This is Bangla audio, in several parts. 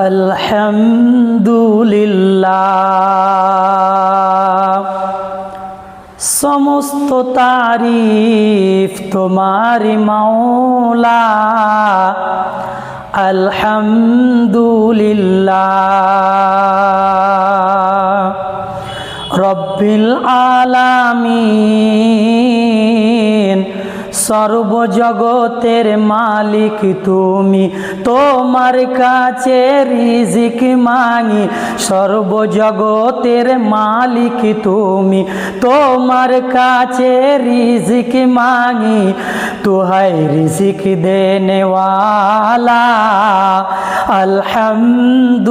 আলহামদুলিল্লাহ সমস্ত তারিফ তোমার মাওলা আলহামদুলিল্লাহ রব্বিল আলামিন সর্বজগতের মালিক তুমি। তোমার কাছে রিজিক মাঙি সর্বজগতের মালিক তুমি। তোমার কাছে রিজিক মাঙি তুহাই রিজিক দেনেওয়ালা। আলহামদুলিল্লাহ,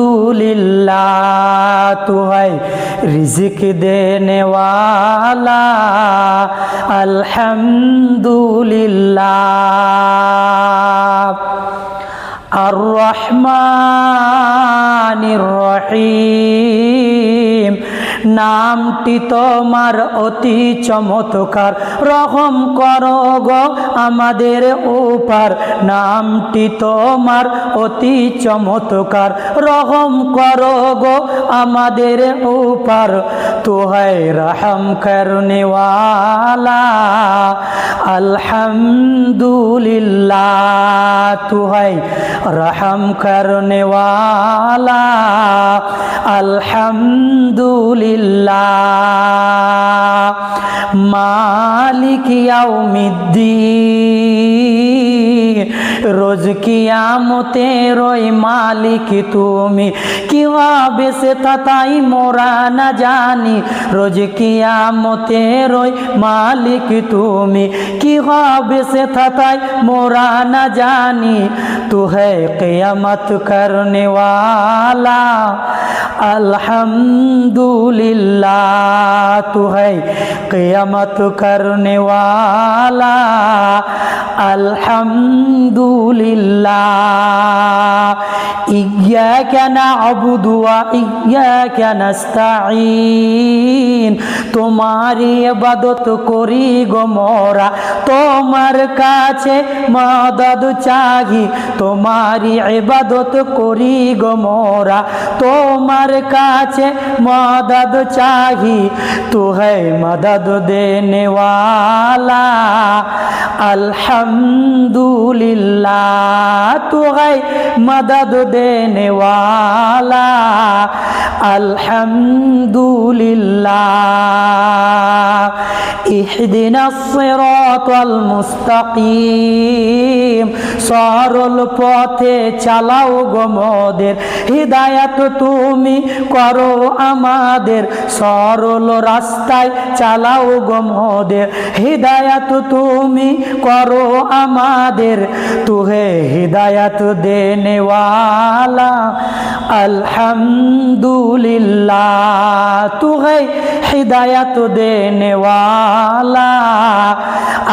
তুহাই রিজিক দেনেওয়ালা। আলহামদুলিল্লাহ। لله. الرحمن الرحيم. নামটি তোমার অতি চমৎকার। রহম করো গো আমাদের উপর। নামটি তোমার অতি চমৎকার। রহম করো গো আমাদের উপর। তুহাই রহম করনেওয়ালা। আলহামদুলিল্লাহ। তুহাই রহম করনেওয়ালা। আলহামদুলিল্লাহ মালিক ইয়াউমিদ্দিন রোজ কিয়ামতে রই মালিক তুমি কিভাবে সে তাই মোরা না জানি রোজ কিয়ামতে রই মালিক তুমি কি হবে সে তাই মোরা না জানি তু है क़यामत करने वाला अल्हम्दुलिल्लाह तू है क़यामत करने वाला अल्हम्दुलिल्लाह إياك ইবাদত করি গো মোরা, তোমার কাছে মদদ চাহি। তোমারই ইবাদত করি গো মোরা, তোমার কাছে মদদ চাহি। তু হ্যায় মদদ দেনে আলহামদুলিল্লাহ। তু হ্যায় मदद देने वाला अल्हम्दुलिल्लाह اهدنا الصراط المستقيم সরল পথে চালাও গো মোদের হৃদায়ত তুমি করো আমাদের সরল রাস্তায় চালাও গো মোদের হৃদায়ত তুমি করো আমাদের তুহে হৃদায়ত দেনেওয়ালা আলহামদুলিল্লাহ তুহে হৃদায়ত দেনেওয়ালা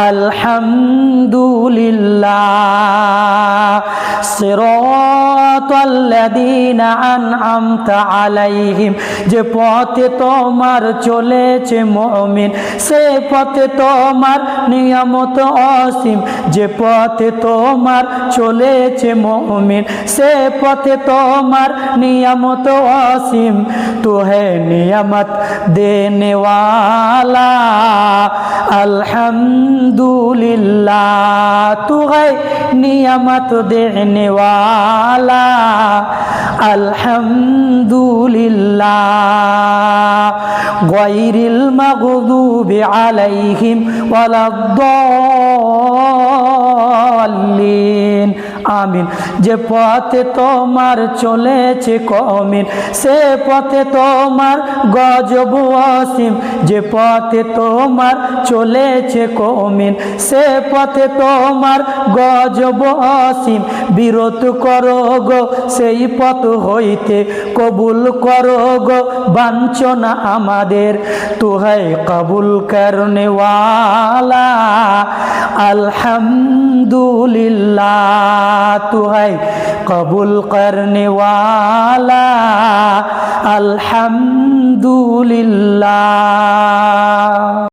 আলহামদুলিল্লাহ। আলাইহিম যে পথে তোমার চলেছে মমিন, সে পথে তোমার নিয়ামত অসীম। যে পথে তোমার চলেছে মমিন, সে পথে তোমার নিয়ামত অসীম। তো হে নিয়ামত দেনেওয়ালা, আলহামদুলিল্লাহ। তু হে নিয়ামত দেনেওয়ালা আলহামদুলিল্লাহ। গয়রিল মাগদুবি আলাইহিম ওয়ালাদ্দাল্লিন। আমিন। যে পথে তোমার চলেছে কমিন, সে পথে তোমার গজব অসীম। যে পথে তোমার চলেছে কমিন, সে পথে তোমার গজব অসীম। বিরত করো গো সেই পথ হইতে, কবুল করো গো বাঞ্ছনা আমাদের। তুহাই কবুল করনেওয়ালা, আলহামদুলিল্লাহ। তুহাই কবুল করনেওয়ালা আলহামদুলিল্লাহ।